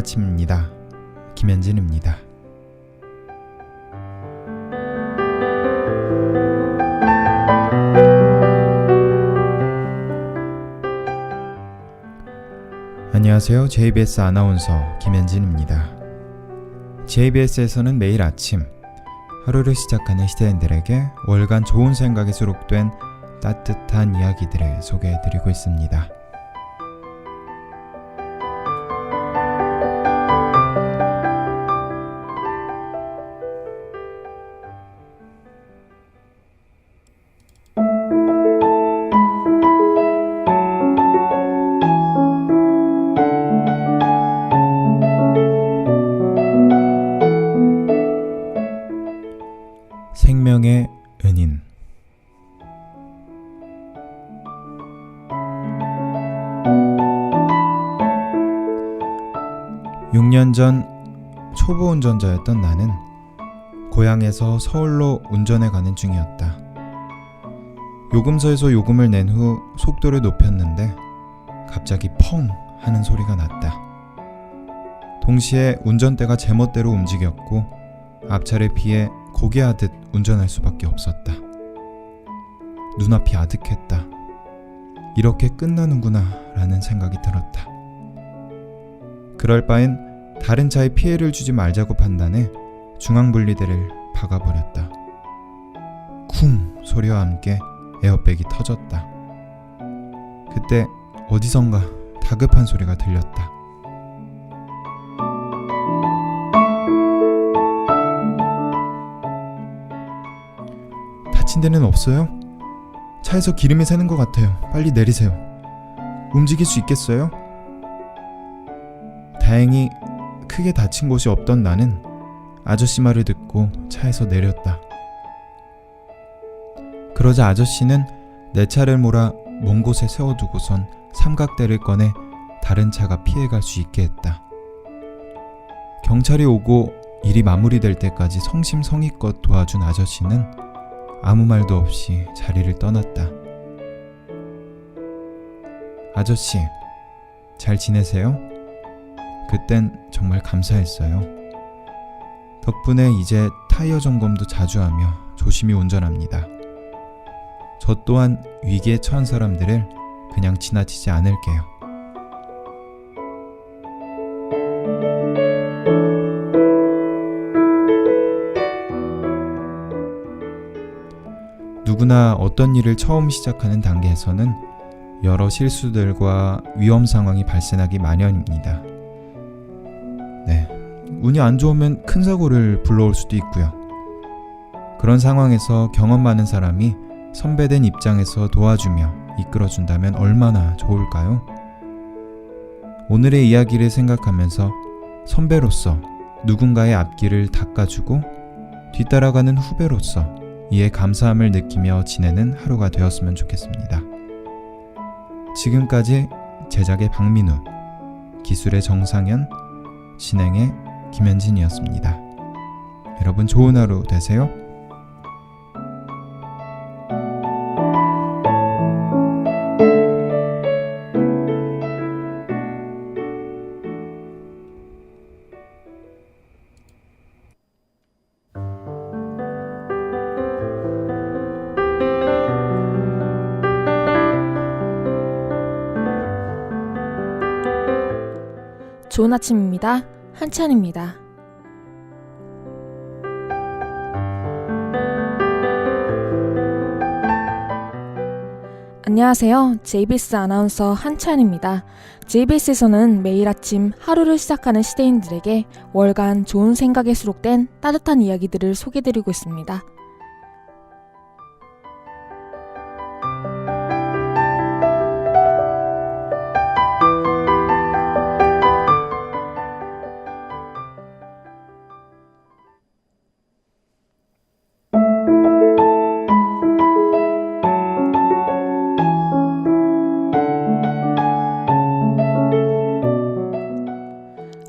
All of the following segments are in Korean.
아침입니다. 김현진입니다. 안녕하세요. JBS 아나운서 김현진입니다. JBS에서는 매일 아침 하루를 시작하는 시대인들에게 월간 좋은 생각이 수록된 따뜻한 이야기들을 소개해드리고 있습니다. 초보 운전자였던 나는 고향에서 서울로 운전해 가는 중이었다. 요금소에서 요금을 낸 후 속도를 높였는데 갑자기 펑 하는 소리가 났다. 동시에 운전대가 제멋대로 움직였고 앞차를 피해 고개하듯 운전할 수밖에 없었다. 눈앞이 아득했다. 이렇게 끝나는구나 라는 생각이 들었다. 그럴 바엔 다른 차에 피해를 주지 말자고 판단해 중앙분리대를 박아버렸다. 쿵 소리와 함께 에어백이 터졌다. 그때 어디선가 다급한 소리가 들렸다. 다친 데는 없어요? 차에서 기름이 새는 것 같아요. 빨리 내리세요. 움직일 수 있겠어요? 다행히 크게 다친 곳이 없던 나는 아저씨 말을 듣고 차에서 내렸다. 그러자 아저씨는 내 차를 몰아 먼 곳에 세워두고선 삼각대를 꺼내 다른 차가 피해갈 수 있게 했다. 경찰이 오고 일이 마무리될 때까지 성심성의껏 도와준 아저씨는 아무 말도 없이 자리를 떠났다. 아저씨, 잘 지내세요? 그땐 정말 감사했어요. 덕분에 이제 타이어 점검도 자주 하며 조심히 운전합니다. 저 또한 위기에 처한 사람들을 그냥 지나치지 않을게요. 누구나 어떤 일을 처음 시작하는 단계에서는 여러 실수들과 위험 상황이 발생하기 마련입니다. 네. 운이 안 좋으면 큰 사고를 불러올 수도 있고요. 그런 상황에서 경험 많은 사람이 선배된 입장에서 도와주며 이끌어준다면 얼마나 좋을까요? 오늘의 이야기를 생각하면서 선배로서 누군가의 앞길을 닦아주고 뒤따라가는 후배로서 이에 감사함을 느끼며 지내는 하루가 되었으면 좋겠습니다. 지금까지 제작의 박민우, 기술의 정상현, 진행의 김현진이었습니다. 여러분 좋은 하루 되세요. 좋은 아침입니다. 한찬입니다. 안녕하세요. JBS 아나운서 한찬입니다. JBS에서는 매일 아침 하루를 시작하는 시대인들에게 월간 좋은 생각에 수록된 따뜻한 이야기들을 소개드리고 있습니다.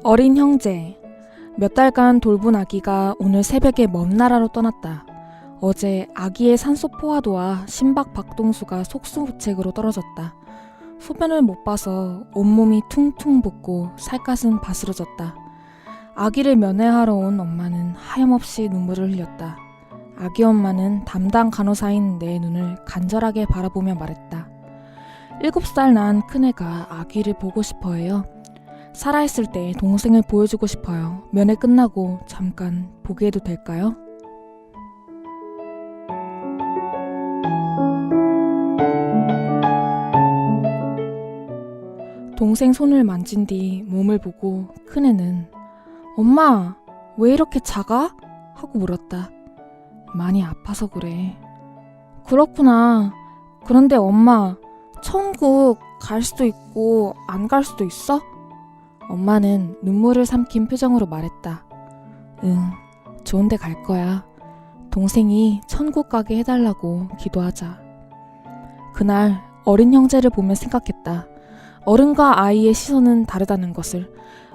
어린 형제. 몇 달간 돌본 아기가 오늘 새벽에 먼 나라로 떠났다. 어제 아기의 산소 포화도와 심박 박동수가 속수무책으로 떨어졌다. 소변을 못 봐서 온몸이 퉁퉁 붓고 살갗은 바스러졌다. 아기를 면회하러 온 엄마는 하염없이 눈물을 흘렸다. 아기 엄마는 담당 간호사인 내 눈을 간절하게 바라보며 말했다. 일곱 살난 큰애가 아기를 보고 싶어 해요. 살아있을 때 동생을 보여주고 싶어요. 면회 끝나고 잠깐 보게 해도 될까요? 동생 손을 만진 뒤 몸을 보고 큰애는 엄마, 왜 이렇게 작아? 하고 물었다. 많이 아파서 그래. 그렇구나. 그런데 엄마, 천국 갈 수도 있고 안 갈 수도 있어? 엄마는 눈물을 삼킨 표정으로 말했다. 응, 좋은데 갈 거야. 동생이 천국 가게 해달라고 기도하자. 그날 어린 형제를 보며 생각했다. 어른과 아이의 시선은 다르다는 것을.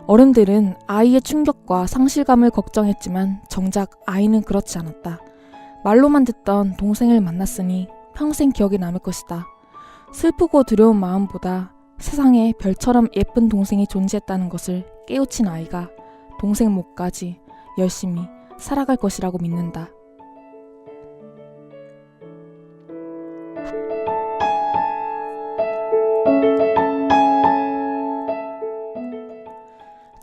어른들은 아이의 충격과 상실감을 걱정했지만 정작 아이는 그렇지 않았다. 말로만 듣던 동생을 만났으니 평생 기억에 남을 것이다. 슬프고 두려운 마음보다 세상에 별처럼 예쁜 동생이 존재했다는 것을 깨우친 아이가 동생 목까지 열심히 살아갈 것이라고 믿는다.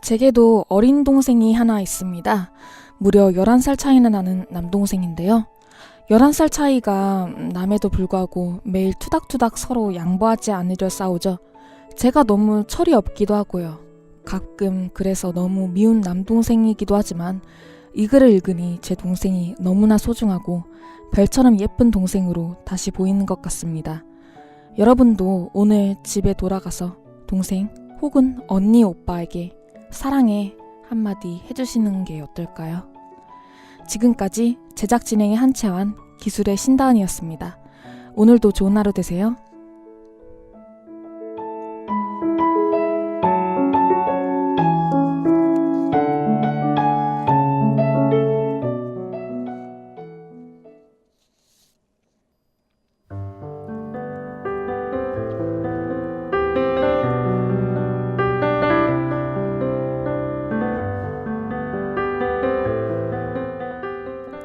제게도 어린 동생이 하나 있습니다. 무려 11살 차이나 나는 남동생인데요. 11살 차이가 남에도 불구하고 매일 투닥투닥 서로 양보하지 않으려 싸우죠. 제가 너무 철이 없기도 하고요. 가끔 그래서 너무 미운 남동생이기도 하지만 이 글을 읽으니 제 동생이 너무나 소중하고 별처럼 예쁜 동생으로 다시 보이는 것 같습니다. 여러분도 오늘 집에 돌아가서 동생 혹은 언니 오빠에게 사랑해 한마디 해주시는 게 어떨까요? 지금까지 제작 진행의 한채환, 기술의 신다은이었습니다. 오늘도 좋은 하루 되세요.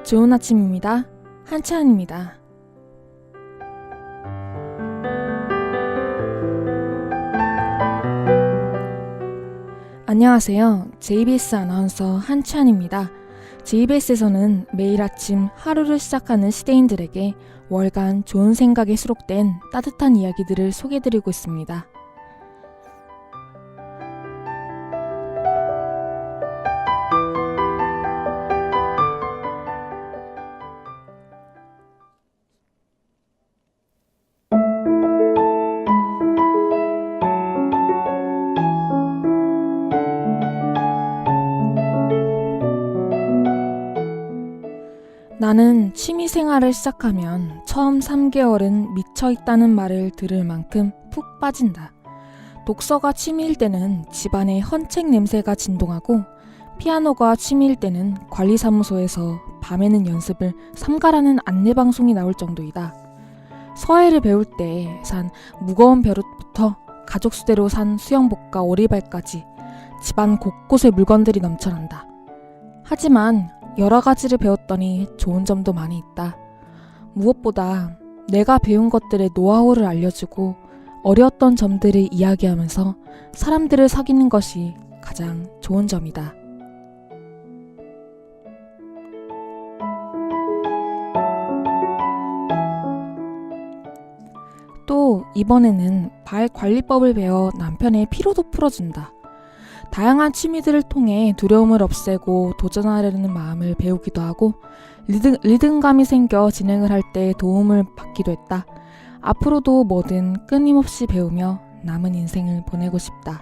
좋은 아침입니다. 한채환입니다. 안녕하세요. JBS 아나운서 한채환입니다. JBS에서는 매일 아침 하루를 시작하는 시대인들에게 월간 좋은 생각에 수록된 따뜻한 이야기들을 소개해드리고 있습니다. 나는 취미 생활을 시작하면 처음 3개월은 미쳐 있다는 말을 들을 만큼 푹 빠진다. 독서가 취미일 때는 집안의 헌책 냄새가 진동하고 피아노가 취미일 때는 관리사무소에서 밤에는 연습을 삼가라는 안내방송이 나올 정도이다. 서예를 배울 때 산 무거운 벼룩부터 가족 수대로 산 수영복과 오리발까지 집안 곳곳에 물건들이 넘쳐난다. 하지만 여러 가지를 배웠더니 좋은 점도 많이 있다. 무엇보다 내가 배운 것들의 노하우를 알려주고 어려웠던 점들을 이야기하면서 사람들을 사귀는 것이 가장 좋은 점이다. 또 이번에는 발 관리법을 배워 남편의 피로도 풀어준다. 다양한 취미들을 통해 두려움을 없애고 도전하려는 마음을 배우기도 하고 리듬, 리듬감이 생겨 진행을 할 때 도움을 받기도 했다. 앞으로도 뭐든 끊임없이 배우며 남은 인생을 보내고 싶다.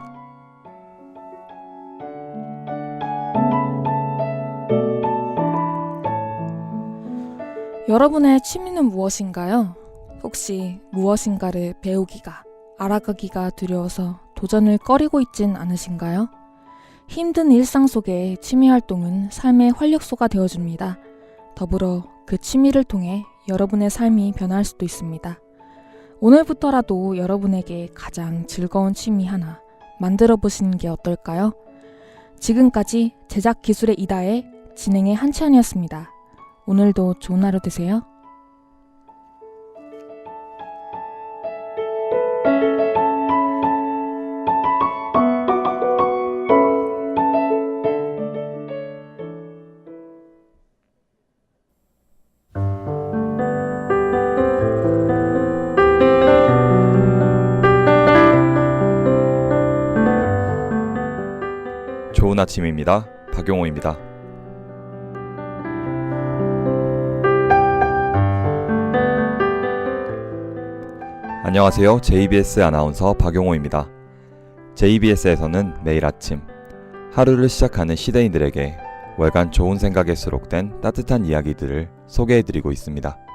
여러분의 취미는 무엇인가요? 혹시 무엇인가를 배우기가, 알아가기가 두려워서 도전을 꺼리고 있진 않으신가요? 힘든 일상 속에 취미 활동은 삶의 활력소가 되어줍니다. 더불어 그 취미를 통해 여러분의 삶이 변할 수도 있습니다. 오늘부터라도 여러분에게 가장 즐거운 취미 하나 만들어 보시는 게 어떨까요? 지금까지 제작 기술의 이다의 진행의 한치현이었습니다. 오늘도 좋은 하루 되세요. 아침입니다. 박용호입니다. 안녕하세요. JBS 아나운서 박용호입니다. JBS에서는 매일 아침 하루를 시작하는 시대인들에게 월간 좋은 생각에 수록된 따뜻한 이야기들을 소개해드리고 있습니다.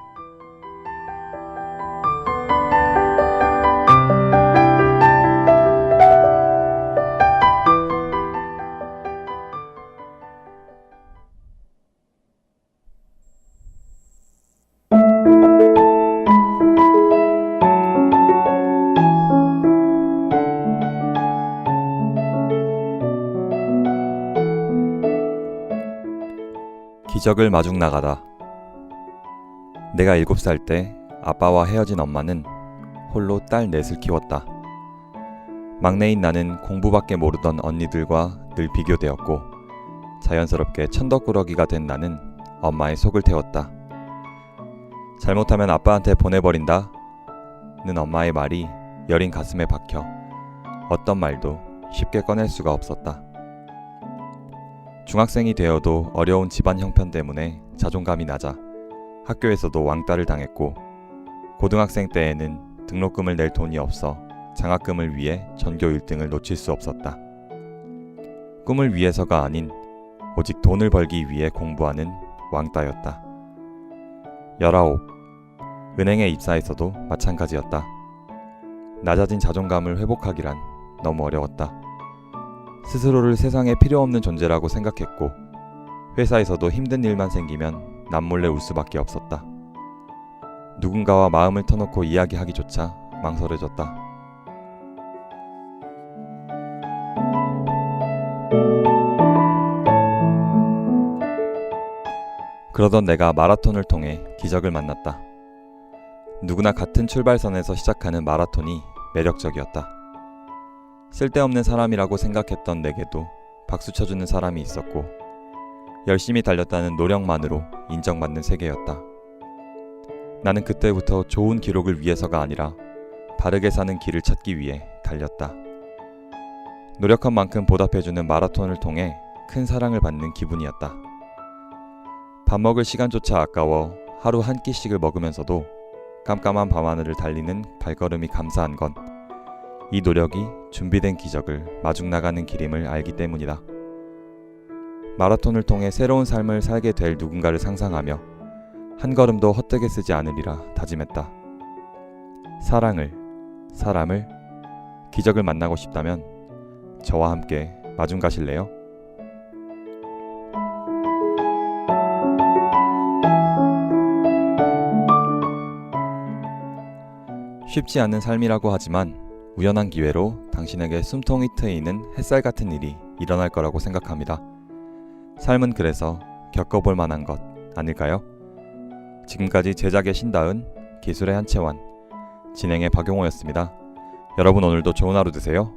기적을 마중 나가다. 내가 7살 때 아빠와 헤어진 엄마는 홀로 딸 넷을 키웠다. 막내인 나는 공부밖에 모르던 언니들과 늘 비교되었고 자연스럽게 천덕꾸러기가 된 나는 엄마의 속을 태웠다. 잘못하면 아빠한테 보내버린다. 는 엄마의 말이 여린 가슴에 박혀 어떤 말도 쉽게 꺼낼 수가 없었다. 중학생이 되어도 어려운 집안 형편 때문에 자존감이 낮아 학교에서도 왕따를 당했고 고등학생 때에는 등록금을 낼 돈이 없어 장학금을 위해 전교 1등을 놓칠 수 없었다. 꿈을 위해서가 아닌 오직 돈을 벌기 위해 공부하는 왕따였다. 19. 은행에 입사해서도 마찬가지였다. 낮아진 자존감을 회복하기란 너무 어려웠다. 스스로를 세상에 필요 없는 존재라고 생각했고 회사에서도 힘든 일만 생기면 남몰래 울 수밖에 없었다. 누군가와 마음을 터놓고 이야기하기조차 망설여졌다. 그러던 내가 마라톤을 통해 기적을 만났다. 누구나 같은 출발선에서 시작하는 마라톤이 매력적이었다. 쓸데없는 사람이라고 생각했던 내게도 박수 쳐주는 사람이 있었고 열심히 달렸다는 노력만으로 인정받는 세계였다. 나는 그때부터 좋은 기록을 위해서가 아니라 바르게 사는 길을 찾기 위해 달렸다. 노력한 만큼 보답해주는 마라톤을 통해 큰 사랑을 받는 기분이었다. 밥 먹을 시간조차 아까워 하루 한 끼씩을 먹으면서도 깜깜한 밤하늘을 달리는 발걸음이 감사한 건 이 노력이 준비된 기적을 마중 나가는 길임을 알기 때문이다. 마라톤을 통해 새로운 삶을 살게 될 누군가를 상상하며 한 걸음도 헛되게 쓰지 않으리라 다짐했다. 사랑을, 사람을, 기적을 만나고 싶다면 저와 함께 마중 가실래요? 쉽지 않은 삶이라고 하지만 우연한 기회로 당신에게 숨통이 트이는 햇살 같은 일이 일어날 거라고 생각합니다. 삶은 그래서 겪어볼 만한 것 아닐까요? 지금까지 제작의 신다은, 기술의 한채환, 진행의 박용호였습니다. 여러분 오늘도 좋은 하루 되세요.